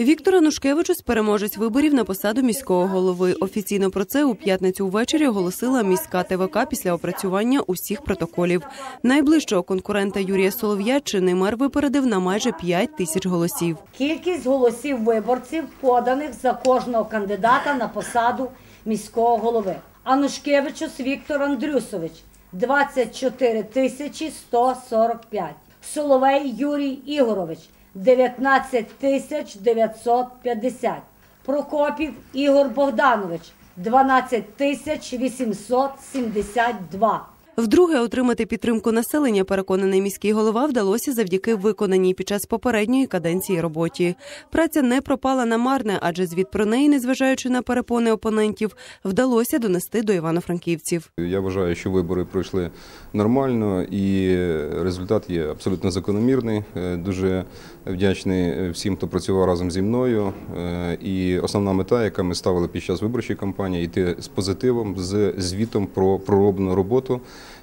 Віктор Анушкевичус переможець виборів на посаду міського голови. Офіційно про це у п'ятницю ввечері оголосила міська ТВК після опрацювання усіх протоколів. Найближчого конкурента Юрія Солов'я чинний мер випередив на майже 5 тисяч голосів. Кількість голосів виборців, поданих за кожного кандидата на посаду міського голови. Анушкевичус Віктор Андрюсович 24 тисячі 145. Соловей Юрій Ігорович 19 тисяч 950. Прокопів Ігор Богданович 12 тисяч 872. Вдруге отримати підтримку населення, переконаний міський голова, вдалося завдяки виконаній під час попередньої каденції роботі. Праця не пропала на марне, адже звіт про неї, незважаючи на перепони опонентів, вдалося донести до івано-франківців. Я вважаю, що вибори пройшли нормально, і результат є абсолютно закономірний. Е, Дуже вдячний всім, хто працював разом зі мною. Е, І основна мета, яка ми ставили під час виборчої кампанії, йти з позитивом, з звітом про пророблену роботу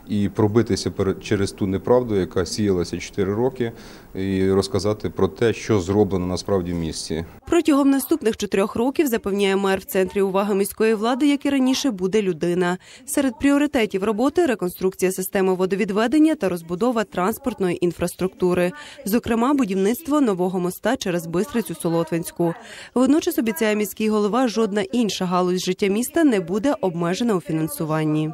і пробитися через ту неправду, яка сіялася 4 роки, і розказати про те, що зроблено насправді в місті. Протягом наступних чотирьох років запевняє мер в центрі уваги міської влади, як і раніше, буде людина. Серед пріоритетів роботи реконструкція системи водовідведення та розбудова транспортної інфраструктури, зокрема будівництво нового моста через Бистрицю Солотвинську. Водночас обіцяє міський голова, жодна інша галузь життя міста не буде обмежена у фінансуванні.